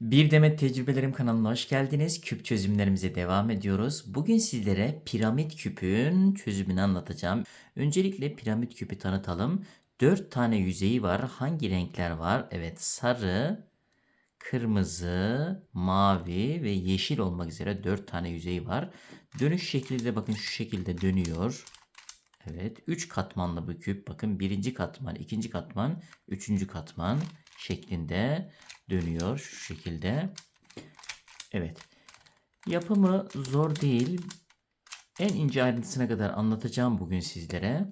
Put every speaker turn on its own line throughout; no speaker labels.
Bir Demet Tecrübelerim kanalına hoş geldiniz. Küp çözümlerimize devam ediyoruz. Bugün sizlere piramit küpün çözümünü anlatacağım. Öncelikle piramit küpü tanıtalım. 4 tane yüzeyi var. Hangi renkler var? Evet sarı, kırmızı, mavi ve yeşil olmak üzere 4 tane yüzeyi var. Dönüş şekli de bakın şu şekilde dönüyor. Evet 3 katmanlı bu küp. Bakın birinci katman, ikinci katman, üçüncü katman şeklinde dönüyor şu şekilde. Evet. Yapımı zor değil. En ince ayrıntısına kadar anlatacağım bugün sizlere.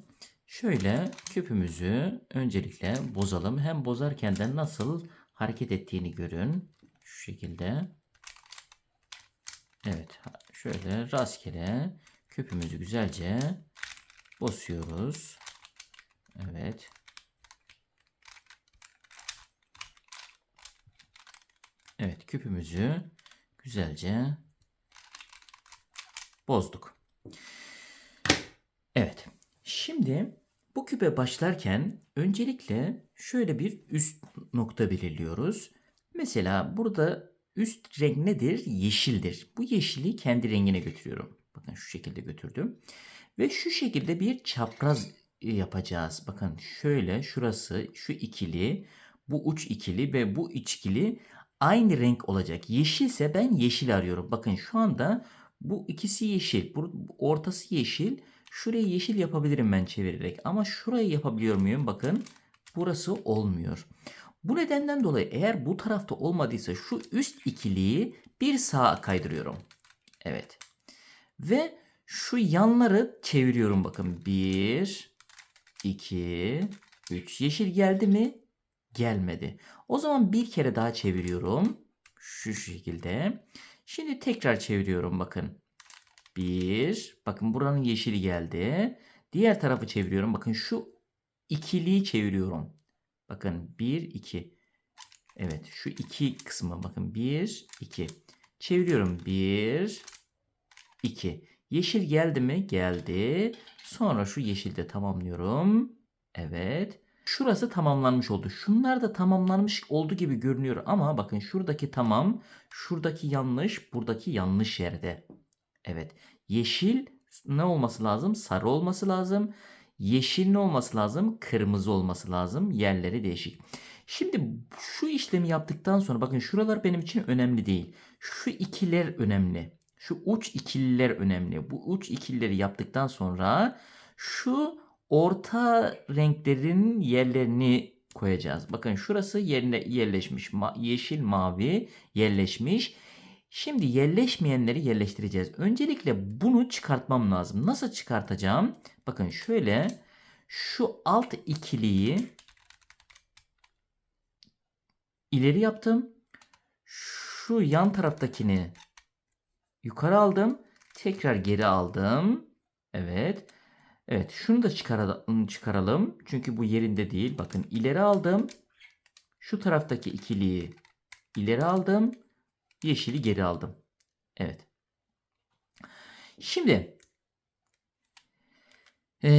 Şöyle küpümüzü öncelikle bozalım. Hem bozarken de nasıl hareket ettiğini görün. Şu şekilde. Evet. Şöyle rastgele küpümüzü güzelce bozuyoruz. Evet. Küpümüzü güzelce bozduk. Evet. Şimdi bu küpe başlarken öncelikle şöyle bir üst nokta belirliyoruz. Mesela burada üst renk nedir? Yeşildir. Bu yeşili kendi rengine götürüyorum. Bakın şu şekilde götürdüm. Ve şu şekilde bir çapraz yapacağız. Bakın şöyle şurası şu ikili, bu uç ikili ve bu iç ikili aynı renk olacak. Yeşilse ben yeşil arıyorum. Bakın şu anda bu ikisi yeşil. Bu, ortası yeşil. Şurayı yeşil yapabilirim ben çevirerek. Ama şurayı yapabiliyor muyum? Bakın burası olmuyor. Bu nedenden dolayı eğer bu tarafta olmadıysa şu üst ikiliyi bir sağa kaydırıyorum. Evet. Ve şu yanları çeviriyorum bakın. 1, 2, 3. Yeşil geldi mi? Gelmedi. O zaman bir kere daha çeviriyorum. Şu şekilde. Şimdi tekrar çeviriyorum bakın. 1. Bakın buranın yeşili geldi. Diğer tarafı çeviriyorum. Bakın şu ikiliyi çeviriyorum. Bakın 1, 2. Evet şu iki kısmı bakın 1, 2. Çeviriyorum 1, 2. Yeşil geldi mi? Geldi. Sonra şu yeşilde tamamlıyorum. Evet. Şurası tamamlanmış oldu. Şunlar da tamamlanmış oldu gibi görünüyor ama bakın şuradaki tamam, şuradaki yanlış, buradaki yanlış yerde. Evet. Yeşil ne olması lazım? Sarı olması lazım. Yeşil ne olması lazım? Kırmızı olması lazım. Yerleri değişik. Şimdi şu işlemi yaptıktan sonra bakın şuralar benim için önemli değil. Şu ikiler önemli. Şu uç ikililer önemli. Bu uç ikilileri yaptıktan sonra şu orta renklerin yerlerini koyacağız. Bakın şurası yerine yerleşmiş. Ma yeşil, mavi yerleşmiş. Şimdi yerleşmeyenleri yerleştireceğiz. Öncelikle bunu çıkartmam lazım. Nasıl çıkartacağım? Bakın şöyle şu alt ikiliyi ileri yaptım. Şu yan taraftakini yukarı aldım. Tekrar geri aldım. Evet. Evet şunu da çıkaralım. Çünkü bu yerinde değil. Bakın ileri aldım. Şu taraftaki ikiliyi ileri aldım. Yeşili geri aldım. Evet. Şimdi ee,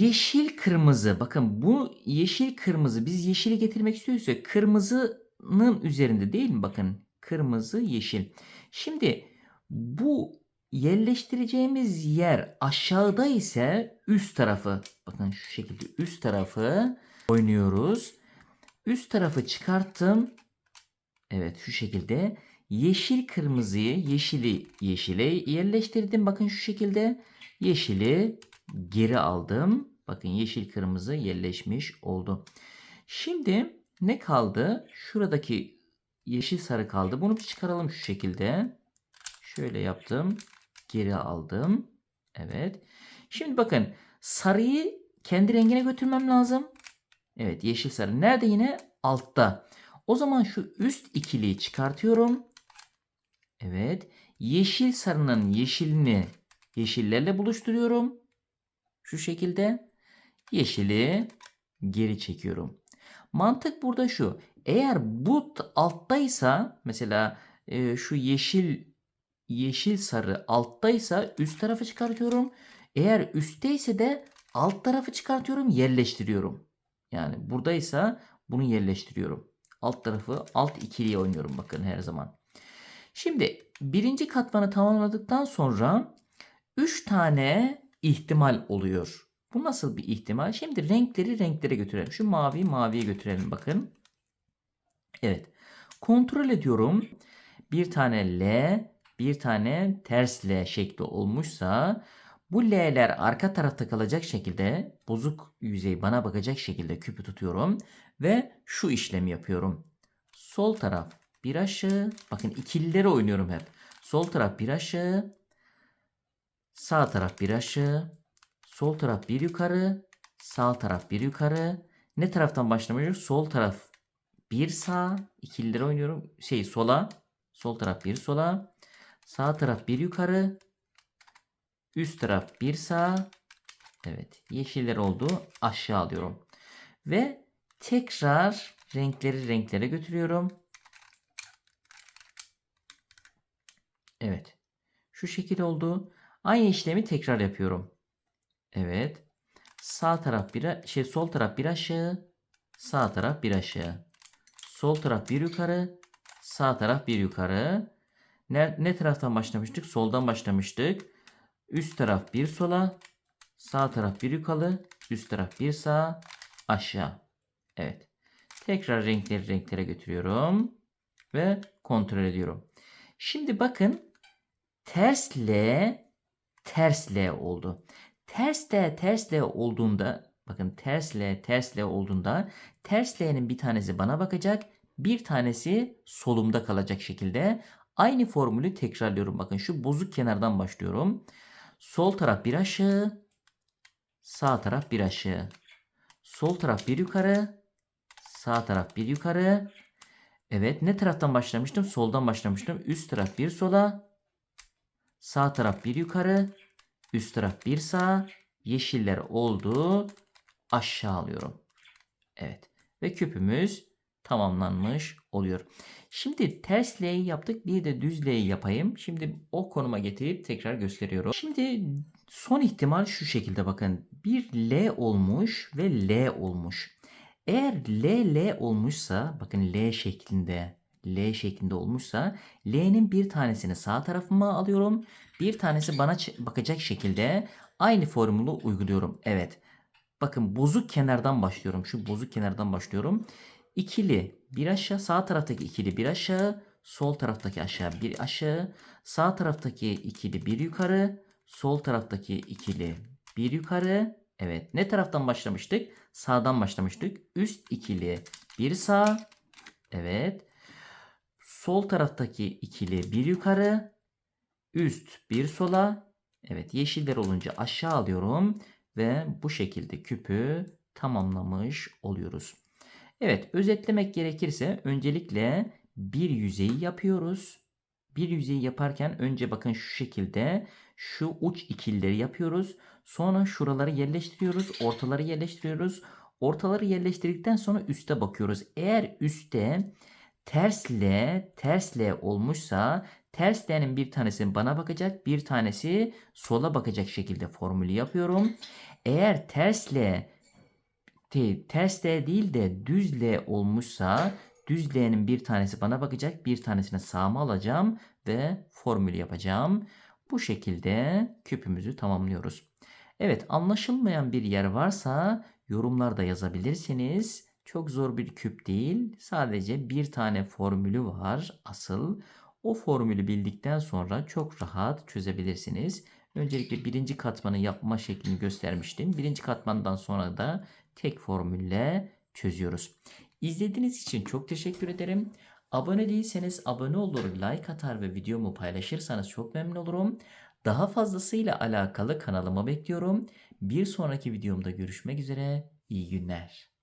yeşil kırmızı. Bakın bu yeşil kırmızı. Biz yeşili getirmek istiyorsak kırmızının üzerinde değil mi? Bakın kırmızı yeşil. Şimdi bu yerleştireceğimiz yer aşağıda ise üst tarafı bakın şu şekilde üst tarafı oynuyoruz. Üst tarafı çıkarttım. Evet şu şekilde yeşil kırmızıyı yeşili yeşile yerleştirdim. Bakın şu şekilde yeşili geri aldım. Bakın yeşil kırmızı yerleşmiş oldu. Şimdi ne kaldı? Şuradaki yeşil sarı kaldı. Bunu bir çıkaralım şu şekilde. Şöyle yaptım geri aldım. Evet. Şimdi bakın sarıyı kendi rengine götürmem lazım. Evet yeşil sarı. Nerede yine? Altta. O zaman şu üst ikiliyi çıkartıyorum. Evet. Yeşil sarının yeşilini yeşillerle buluşturuyorum. Şu şekilde. Yeşili geri çekiyorum. Mantık burada şu. Eğer bu alttaysa mesela e, şu yeşil yeşil sarı alttaysa üst tarafı çıkartıyorum. Eğer üstteyse de alt tarafı çıkartıyorum yerleştiriyorum. Yani buradaysa bunu yerleştiriyorum. Alt tarafı alt ikiliye oynuyorum bakın her zaman. Şimdi birinci katmanı tamamladıktan sonra 3 tane ihtimal oluyor. Bu nasıl bir ihtimal? Şimdi renkleri renklere götürelim. Şu mavi maviye götürelim bakın. Evet. Kontrol ediyorum. Bir tane L, bir tane ters L şekli olmuşsa bu L'ler arka tarafta kalacak şekilde bozuk yüzey bana bakacak şekilde küpü tutuyorum ve şu işlemi yapıyorum. Sol taraf bir aşağı. Bakın ikilileri oynuyorum hep. Sol taraf bir aşağı. Sağ taraf bir aşağı. Sol taraf bir yukarı. Sağ taraf bir yukarı. Ne taraftan başlamışız? Sol taraf bir sağ. ikilileri oynuyorum. Şey sola. Sol taraf bir sola. Sağ taraf bir yukarı. Üst taraf bir sağ. Evet. Yeşiller oldu. Aşağı alıyorum. Ve tekrar renkleri renklere götürüyorum. Evet. Şu şekil oldu. Aynı işlemi tekrar yapıyorum. Evet. Sağ taraf bir şey sol taraf bir aşağı, sağ taraf bir aşağı. Sol taraf bir yukarı, sağ taraf bir yukarı. Ne, ne taraftan başlamıştık? Soldan başlamıştık. Üst taraf bir sola, sağ taraf bir yukarı, üst taraf bir sağ, aşağı. Evet. Tekrar renkleri renklere götürüyorum ve kontrol ediyorum. Şimdi bakın ters L ters L oldu. Ters L ters L olduğunda bakın ters L ters L olduğunda ters L'nin bir tanesi bana bakacak bir tanesi solumda kalacak şekilde aynı formülü tekrarlıyorum. Bakın şu bozuk kenardan başlıyorum. Sol taraf bir aşağı sağ taraf bir aşağı. Sol taraf bir yukarı sağ taraf bir yukarı. Evet ne taraftan başlamıştım? Soldan başlamıştım. Üst taraf bir sola Sağ taraf bir yukarı. Üst taraf bir sağ. Yeşiller oldu. Aşağı alıyorum. Evet. Ve küpümüz tamamlanmış oluyor. Şimdi ters L'yi yaptık. Bir de düz L'yi yapayım. Şimdi o konuma getirip tekrar gösteriyorum. Şimdi son ihtimal şu şekilde bakın. Bir L olmuş ve L olmuş. Eğer L L olmuşsa bakın L şeklinde L şeklinde olmuşsa L'nin bir tanesini sağ tarafıma alıyorum. Bir tanesi bana bakacak şekilde aynı formülü uyguluyorum. Evet. Bakın bozuk kenardan başlıyorum. Şu bozuk kenardan başlıyorum. İkili bir aşağı sağ taraftaki ikili bir aşağı sol taraftaki aşağı bir aşağı sağ taraftaki ikili bir yukarı sol taraftaki ikili bir yukarı. Evet ne taraftan başlamıştık? Sağdan başlamıştık. Üst ikili bir sağ. Evet. Sol taraftaki ikili bir yukarı, üst bir sola. Evet yeşiller olunca aşağı alıyorum ve bu şekilde küpü tamamlamış oluyoruz. Evet özetlemek gerekirse öncelikle bir yüzeyi yapıyoruz. Bir yüzeyi yaparken önce bakın şu şekilde şu uç ikilileri yapıyoruz. Sonra şuraları yerleştiriyoruz. Ortaları yerleştiriyoruz. Ortaları yerleştirdikten sonra üste bakıyoruz. Eğer üstte ters L, ters L olmuşsa ters bir tanesi bana bakacak, bir tanesi sola bakacak şekilde formülü yapıyorum. Eğer ters L ters L değil de düz L olmuşsa düz L'nin bir tanesi bana bakacak, bir tanesini sağıma alacağım ve formülü yapacağım. Bu şekilde küpümüzü tamamlıyoruz. Evet anlaşılmayan bir yer varsa yorumlarda yazabilirsiniz. Çok zor bir küp değil. Sadece bir tane formülü var asıl. O formülü bildikten sonra çok rahat çözebilirsiniz. Öncelikle birinci katmanı yapma şeklini göstermiştim. Birinci katmandan sonra da tek formülle çözüyoruz. İzlediğiniz için çok teşekkür ederim. Abone değilseniz abone olur, like atar ve videomu paylaşırsanız çok memnun olurum. Daha fazlasıyla alakalı kanalıma bekliyorum. Bir sonraki videomda görüşmek üzere. İyi günler.